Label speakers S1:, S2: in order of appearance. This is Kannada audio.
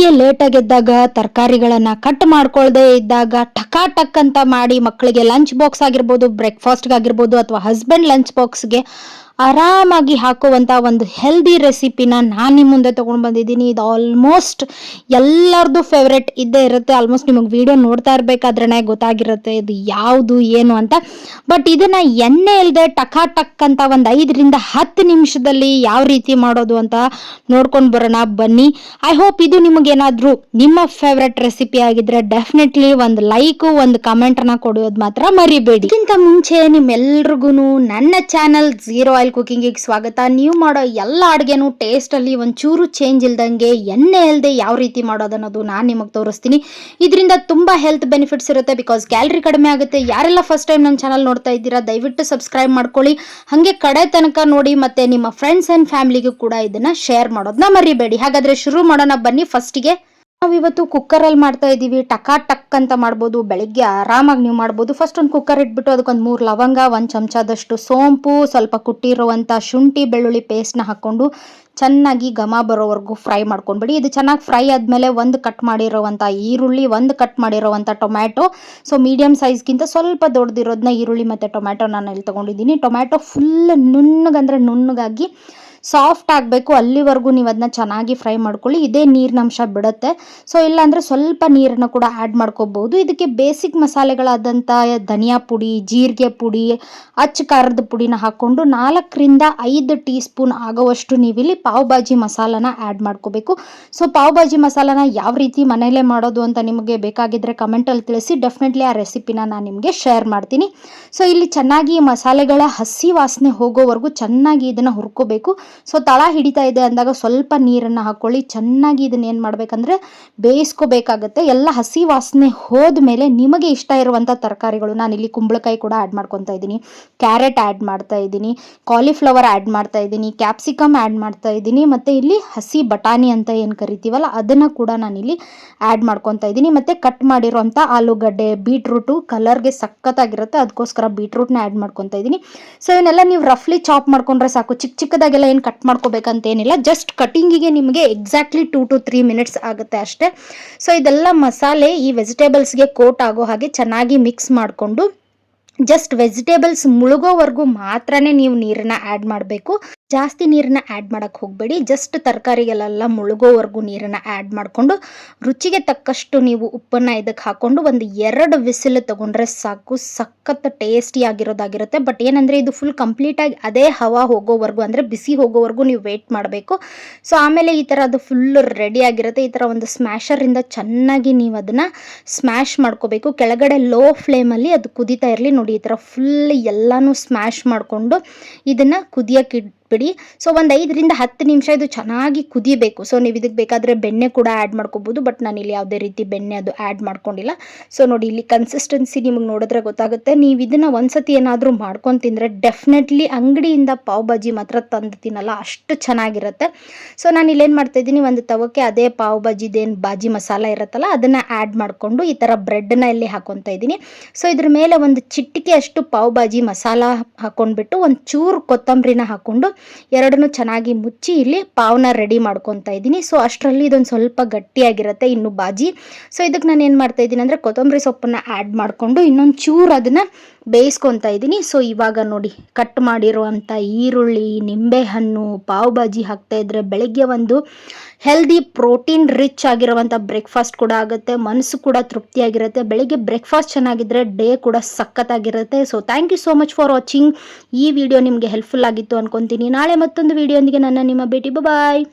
S1: ಬೆಳಿಗ್ಗೆ ಲೇಟಾಗಿ ಎದ್ದಾಗ ತರಕಾರಿಗಳನ್ನ ಕಟ್ ಮಾಡ್ಕೊಳ್ದೆ ಇದ್ದಾಗ ಟಕಾ ಟಕ್ ಅಂತ ಮಾಡಿ ಮಕ್ಕಳಿಗೆ ಲಂಚ್ ಬಾಕ್ಸ್ ಆಗಿರ್ಬೋದು ಬ್ರೇಕ್ಫಾಸ್ಟ್ಗೆ ಆಗಿರ್ಬೋದು ಅಥವಾ ಹಸ್ಬೆಂಡ್ ಲಂಚ್ ಬಾಕ್ಸ್ಗೆ ಆರಾಮಾಗಿ ಹಾಕುವಂಥ ಒಂದು ಹೆಲ್ದಿ ರೆಸಿಪಿನ ನಾನು ನಿಮ್ಮ ಮುಂದೆ ತೊಗೊಂಡು ಬಂದಿದ್ದೀನಿ. ಇದು ಆಲ್ಮೋಸ್ಟ್ ಎಲ್ಲರದ್ದು ಫೇವ್ರೆಟ್ ಇದ್ದೇ ಇರುತ್ತೆ. ಆಲ್ಮೋಸ್ಟ್ ನಿಮಗೆ ವಿಡಿಯೋ ನೋಡ್ತಾ ಇರಬೇಕಾದ್ರೆ ಗೊತ್ತಾಗಿರುತ್ತೆ ಇದು ಯಾವುದು, ಏನು ಅಂತ. ಬಟ್ ಇದನ್ನ ಎಣ್ಣೆ ಇಲ್ಲದೆ ಟಕ ಟಕ್ ಅಂತ ಒಂದು ಐದರಿಂದ ಹತ್ತು ನಿಮಿಷದಲ್ಲಿ ಯಾವ ರೀತಿ ಮಾಡೋದು ಅಂತ ನೋಡ್ಕೊಂಡು ಬರೋಣ. ಬನ್ನಿ. ಐ ಹೋಪ್ ಇದು ನಿಮಗೇನಾದರೂ ನಿಮ್ಮ ಫೇವ್ರೆಟ್ ರೆಸಿಪಿ ಆಗಿದ್ರೆ ಡೆಫಿನೆಟ್ಲಿ ಒಂದು ಲೈಕು ಒಂದು ಕಮೆಂಟನ್ನು ಕೊಡೋದು ಮಾತ್ರ ಮರಿಬೇಡಿ. ಇದಕ್ಕಿಂತ ಮುಂಚೆ ನಿಮ್ಮೆಲ್ರಿಗೂ ನನ್ನ ಚಾನಲ್ ಝೀರೋ ಆಯಿಲ್ ಕುಕಿಂಗಿಗೆ ಸ್ವಾಗತ. ನೀವು ಮಾಡೋ ಎಲ್ಲ ಅಡುಗೆನೂ ಟೇಸ್ಟಲ್ಲಿ ಒಂಚೂರು ಚೇಂಜ್ ಇಲ್ದಂಗೆ, ಎಣ್ಣೆ ಇಲ್ಲದೆ ಯಾವ ರೀತಿ ಮಾಡೋದು ಅನ್ನೋದು ನಾನು ನಿಮಗೆ ತೋರಿಸ್ತೀನಿ. ಇದರಿಂದ ತುಂಬ ಹೆಲ್ತ್ ಬೆನಿಫಿಟ್ಸ್ ಇರುತ್ತೆ ಬಿಕಾಸ್ ಕ್ಯಾಲರಿ ಕಡಿಮೆ ಆಗುತ್ತೆ. ಯಾರೆಲ್ಲ ಫಸ್ಟ್ ಟೈಮ್ ನನ್ನ ಚಾನಲ್ ನೋಡ್ತಾ ಇದ್ದೀರಾ, ದಯವಿಟ್ಟು ಸಬ್ಸ್ಕ್ರೈಬ್ ಮಾಡ್ಕೊಳ್ಳಿ. ಹಾಗೆ ಕಡೆ ತನಕ ನೋಡಿ ಮತ್ತು ನಿಮ್ಮ ಫ್ರೆಂಡ್ಸ್ ಆ್ಯಂಡ್ ಫ್ಯಾಮಿಲಿಗೂ ಕೂಡ ಇದನ್ನು ಶೇರ್ ಮಾಡೋದನ್ನ ಮರಿಬೇಡಿ. ಹಾಗಾದರೆ ಶುರು ಮಾಡೋಣ, ಬನ್ನಿ ಫಸ್ಟಿಗೆ ನಾವು ಇವತ್ತು ಕುಕ್ಕರಲ್ಲಿ ಮಾಡ್ತಾ ಇದ್ದೀವಿ. ಟಕಾ ಟಕ್ ಅಂತ ಮಾಡ್ಬೋದು. ಬೆಳಗ್ಗೆ ಆರಾಮಾಗಿ ನೀವು ಮಾಡ್ಬೋದು. ಫಸ್ಟ್ ಒಂದು ಕುಕ್ಕರ್ ಇಟ್ಬಿಟ್ಟು ಅದಕ್ಕೊಂದು ಮೂರು ಲವಂಗ, ಒಂದು ಚಮಚದಷ್ಟು ಸೋಂಪು, ಸ್ವಲ್ಪ ಕುಟ್ಟಿರುವಂಥ ಶುಂಠಿ, ಬೆಳ್ಳುಳ್ಳಿ ಪೇಸ್ಟ್ನ ಹಾಕ್ಕೊಂಡು ಚೆನ್ನಾಗಿ ಘಮ ಬರೋವರೆಗೂ ಫ್ರೈ ಮಾಡ್ಕೊಂಡ್ಬಿಡಿ. ಇದು ಚೆನ್ನಾಗಿ ಫ್ರೈ ಆದಮೇಲೆ ಒಂದು ಕಟ್ ಮಾಡಿರೋವಂಥ ಈರುಳ್ಳಿ, ಒಂದು ಕಟ್ ಮಾಡಿರೋವಂಥ ಟೊಮ್ಯಾಟೊ. ಸೊ ಮೀಡಿಯಮ್ ಸೈಜ್ಗಿಂತ ಸ್ವಲ್ಪ ದೊಡ್ಡದಿರೋದನ್ನ ಈರುಳ್ಳಿ ಮತ್ತು ಟೊಮ್ಯಾಟೊ ನಾನು ಇಲ್ಲಿ ತೊಗೊಂಡಿದ್ದೀನಿ. ಟೊಮ್ಯಾಟೊ ಫುಲ್ ನುಣ್ಣಗಂದರೆ ನುಣ್ಣಗಾಗಿ ಸಾಫ್ಟ್ ಆಗಬೇಕು, ಅಲ್ಲಿವರೆಗೂ ನೀವು ಅದನ್ನ ಚೆನ್ನಾಗಿ ಫ್ರೈ ಮಾಡ್ಕೊಳ್ಳಿ, ಇದೇ ನೀರಿನಂಶ ಬಿಡುತ್ತೆ. ಸೊ ಇಲ್ಲಾಂದರೆ ಸ್ವಲ್ಪ ನೀರನ್ನು ಕೂಡ ಆ್ಯಡ್ ಮಾಡ್ಕೋಬಹುದು ಇದಕ್ಕೆ ಬೇಸಿಕ್ ಮಸಾಲೆಗಳಾದಂಥ ಧನಿಯಾ ಪುಡಿ, ಜೀರಿಗೆ ಪುಡಿ, ಅಚ್ಚ ಖಾರದ ಪುಡಿನ ಹಾಕ್ಕೊಂಡು ನಾಲ್ಕರಿಂದ ಐದು ಟೀ ಸ್ಪೂನ್ ಆಗೋವಷ್ಟು ನೀವಿಲ್ಲಿ ಪಾವ್ ಭಾಜಿ ಮಸಾಲನ ಆ್ಯಡ್ ಮಾಡ್ಕೋಬೇಕು. ಸೊ ಪಾವ್ ಭಾಜಿ ಮಸಾಲನ ಯಾವ ರೀತಿ ಮನೆಯಲ್ಲೇ ಮಾಡೋದು ಅಂತ ನಿಮಗೆ ಬೇಕಾಗಿದ್ದರೆ ಕಮೆಂಟಲ್ಲಿ ತಿಳಿಸಿ. ಡೆಫಿನೆಟ್ಲಿ ಆ ರೆಸಿಪಿನ ನಾನು ನಿಮಗೆ ಶೇರ್ ಮಾಡ್ತೀನಿ. ಸೊ ಇಲ್ಲಿ ಚೆನ್ನಾಗಿ ಮಸಾಲೆಗಳ ಹಸಿ ವಾಸನೆ ಹೋಗೋವರೆಗೂ ಚೆನ್ನಾಗಿ ಇದನ್ನು ಹುರ್ಕೋಬೇಕು. ಸೊ ತಳ ಹಿಡಿತಾ ಇದೆ ಅಂದಾಗ ಸ್ವಲ್ಪ ನೀರನ್ನು ಹಾಕ್ಕೊಳ್ಳಿ ಚೆನ್ನಾಗಿ ಇದನ್ನ ಏನು ಮಾಡಬೇಕಂದ್ರೆ ಬೇಯಿಸ್ಕೋಬೇಕಾಗತ್ತೆ. ಎಲ್ಲ ಹಸಿ ವಾಸನೆ ಹೋದ್ಮೇಲೆ ನಿಮಗೆ ಇಷ್ಟ ಇರುವಂಥ ತರಕಾರಿಗಳು ನಾನು ಇಲ್ಲಿ ಕುಂಬಳಕಾಯಿ ಕೂಡ ಆ್ಯಡ್ ಮಾಡ್ಕೊತಾ ಇದ್ದೀನಿ. ಕ್ಯಾರೆಟ್ ಆ್ಯಡ್ ಮಾಡ್ತಾ ಇದ್ದೀನಿ. ಕಾಲಿಫ್ಲವರ್ ಆ್ಯಡ್ ಮಾಡ್ತಾ ಇದ್ದೀನಿ. ಕ್ಯಾಪ್ಸಿಕಮ್ ಆ್ಯಡ್ ಮಾಡ್ತಾ ಇದ್ದೀನಿ. ಮತ್ತು ಇಲ್ಲಿ ಹಸಿ ಬಟಾಣಿ ಅಂತ ಏನು ಕರಿತೀವಲ್ಲ, ಅದನ್ನು ಕೂಡ ನಾನಿಲ್ಲಿ ಆ್ಯಡ್ ಮಾಡ್ಕೊತಾ ಇದ್ದೀನಿ. ಮತ್ತು ಕಟ್ ಮಾಡಿರೋಂಥ ಆಲೂಗಡ್ಡೆ ಬೀಟ್ರೂಟು ಕಲರ್ಗೆ ಸಖತ್ತಾಗಿರುತ್ತೆ. ಅದಕ್ಕೋಸ್ಕರ ಬೀಟ್ರೂಟ್ನ ಆ್ಯಡ್ ಮಾಡ್ಕೊತಾ ಇದ್ದೀನಿ. ಸೊ ಇವನ್ನೆಲ್ಲ ನೀವು ರಫ್ಲಿ ಚಾಪ್ ಮಾಡ್ಕೊಂಡ್ರೆ ಸಾಕು. ಚಿಕ್ಕ ಚಿಕ್ಕದಾಗೆಲ್ಲ ಏನು ಕಟ್ ಮಾಡ್ಕೋಬೇಕಂತ ಏನಿಲ್ಲ. ಜಸ್ಟ್ ಕಟಿಂಗಿಗೆ ನಿಮಗೆ exactly two to three minutes ಆಗುತ್ತೆ ಅಷ್ಟೇ. ಸೊ ಇದೆಲ್ಲ ಮಸಾಲೆ ಈ ವೆಜಿಟೇಬಲ್ಸ್ಗೆ ಕೋಟ್ ಆಗೋ ಹಾಗೆ ಚೆನ್ನಾಗಿ ಮಿಕ್ಸ್ ಮಾಡಿಕೊಂಡು ಜಸ್ಟ್ ವೆಜಿಟೇಬಲ್ಸ್ ಮುಳುಗೋವರೆಗೂ ಮಾತ್ರನೇ ನೀವು ನೀರನ್ನ ಆ್ಯಡ್ ಮಾಡಬೇಕು. ಜಾಸ್ತಿ ನೀರನ್ನ ಆ್ಯಡ್ ಮಾಡೋಕ್ಕೆ ಹೋಗಬೇಡಿ. ಜಸ್ಟ್ ತರಕಾರಿಗೆಲ್ಲ ಮುಳುಗೋವರೆಗೂ ನೀರನ್ನು ಆ್ಯಡ್ ಮಾಡಿಕೊಂಡು ರುಚಿಗೆ ತಕ್ಕಷ್ಟು ನೀವು ಉಪ್ಪನ್ನು ಇದಕ್ಕೆ ಹಾಕ್ಕೊಂಡು ಒಂದು ಎರಡು ವಿಸಿಲ್ ತೊಗೊಂಡ್ರೆ ಸಾಕು. ಸಖತ್ ಟೇಸ್ಟಿ ಆಗಿರೋದಾಗಿರುತ್ತೆ. ಬಟ್ ಏನಂದರೆ ಇದು ಫುಲ್ ಕಂಪ್ಲೀಟಾಗಿ ಅದೇ ಹವಾ ಹೋಗೋವರೆಗೂ ಅಂದರೆ ಬಿಸಿ ಹೋಗೋವರೆಗೂ ನೀವು ವೆಯ್ಟ್ ಮಾಡಬೇಕು. ಸೊ ಆಮೇಲೆ ಈ ಥರ ಅದು ಫುಲ್ ರೆಡಿ ಆಗಿರುತ್ತೆ. ಈ ಥರ ಒಂದು ಸ್ಮ್ಯಾಶರಿಂದ ಚೆನ್ನಾಗಿ ನೀವು ಅದನ್ನು ಸ್ಮ್ಯಾಶ್ ಮಾಡ್ಕೋಬೇಕು. ಕೆಳಗಡೆ ಲೋ ಫ್ಲೇಮಲ್ಲಿ ಅದು ಕುದೀತಾ ಇರಲಿ. ನೋಡಿ ಈ ಥರ ಫುಲ್ ಎಲ್ಲನೂ ಸ್ಮ್ಯಾಶ್ ಮಾಡಿಕೊಂಡು ಇದನ್ನು ಕುದಿಯೋಕೆ ಬಿಡಿ ಸೊ ಒಂದು ಐದರಿಂದ ಹತ್ತು ನಿಮಿಷ ಇದು ಚೆನ್ನಾಗಿ ಕುದಿಬೇಕು. ಸೊ ನೀವು ಇದಕ್ಕೆ ಬೇಕಾದರೆ ಬೆಣ್ಣೆ ಕೂಡ ಆ್ಯಡ್ ಮಾಡ್ಕೋಬೋದು ಬಟ್ ನಾನು ಇಲ್ಲಿ ಯಾವುದೇ ರೀತಿ ಬೆಣ್ಣೆ ಅದು ಆ್ಯಡ್ ಮಾಡ್ಕೊಂಡಿಲ್ಲ. ಸೊ ನೋಡಿ, ಇಲ್ಲಿ ಕನ್ಸಿಸ್ಟೆನ್ಸಿ ನಿಮಗೆ ನೋಡಿದ್ರೆ ಗೊತ್ತಾಗುತ್ತೆ. ನೀವು ಇದನ್ನು ಒಂದ್ಸತಿ ಏನಾದರೂ ಮಾಡ್ಕೊಂಡು ತಿಂದರೆ ಡೆಫಿನೆಟ್ಲಿ ಅಂಗಡಿಯಿಂದ ಪಾವ್ ಬಾಜಿ ಮಾತ್ರ ತಂದು ತಿನ್ನಲ್ಲ, ಅಷ್ಟು ಚೆನ್ನಾಗಿರುತ್ತೆ. ಸೊ ನಾನು ಇಲ್ಲೇನು ಮಾಡ್ತಾಯಿದ್ದೀನಿ ಒಂದು ತವಕ್ಕೆ ಅದೇ ಪಾವ್ ಬಾಜಿದೇನು ಬಾಜಿ ಮಸಾಲ ಇರುತ್ತಲ್ಲ, ಅದನ್ನು ಆ್ಯಡ್ ಮಾಡಿಕೊಂಡು ಈ ಥರ ಬ್ರೆಡ್ನ ಇಲ್ಲಿ ಹಾಕೊತಾ ಇದ್ದೀನಿ. ಸೊ ಇದ್ರ ಮೇಲೆ ಒಂದು ಚಿಟ್ಟಿಕೆ ಅಷ್ಟು ಪಾವ್ ಬಾಜಿ ಮಸಾಲ ಹಾಕೊಂಡ್ಬಿಟ್ಟು, ಒಂದು ಚೂರು ಕೊತ್ತಂಬರಿನ ಹಾಕ್ಕೊಂಡು ಎರಡನ್ನೂ ಚೆನ್ನಾಗಿ ಮುಚ್ಚಿ ಇಲ್ಲಿ ಪಾವ್ನ ರೆಡಿ ಮಾಡ್ಕೊತಾ ಇದ್ದೀನಿ. ಸೊ ಅಷ್ಟರಲ್ಲಿ ಇದೊಂದು ಸ್ವಲ್ಪ ಗಟ್ಟಿಯಾಗಿರುತ್ತೆ ಇನ್ನು ಬಾಜಿ. ಸೊ ಇದಕ್ಕೆ ನಾನು ಏನು ಮಾಡ್ತಾ ಇದ್ದೀನಿ ಅಂದರೆ ಕೊತ್ತಂಬರಿ ಸೊಪ್ಪನ್ನು ಆ್ಯಡ್ ಮಾಡಿಕೊಂಡು ಇನ್ನೊಂದು ಚೂರು ಅದನ್ನು ಬೇಯಿಸ್ಕೊತಾ ಇದ್ದೀನಿ. ಸೊ ಇವಾಗ ನೋಡಿ ಕಟ್ ಮಾಡಿರುವಂಥ ಈರುಳ್ಳಿ, ನಿಂಬೆಹಣ್ಣು, ಪಾವ್ ಬಾಜಿ ಹಾಕ್ತಾಯಿದ್ರೆ ಬೆಳಗ್ಗೆ ಒಂದು ಹೆಲ್ದಿ ಪ್ರೋಟೀನ್ ರಿಚ್ ಆಗಿರುವಂಥ ಬ್ರೇಕ್ಫಾಸ್ಟ್ ಕೂಡ ಆಗುತ್ತೆ ಮನಸ್ಸು ಕೂಡ ತೃಪ್ತಿಯಾಗಿರುತ್ತೆ, ಬೆಳಿಗ್ಗೆ ಬ್ರೇಕ್ಫಾಸ್ಟ್ ಚೆನ್ನಾಗಿದ್ದರೆ ಡೇ ಕೂಡ ಸಖತ್ತಾಗಿರುತ್ತೆ. So thank you so much for watching ಈ ವಿಡಿಯೋ ನಿಮಗೆ ಹೆಲ್ಪ್ಫುಲ್ ಆಗಿತ್ತು ಅನ್ಕೊತೀನಿ. ನಾಳೆ ಮತ್ತೊಂದು ವಿಡಿಯೋ ನನ್ನ ನಿಮ್ಮ ಭೇಟಿ. ಬಾಯ್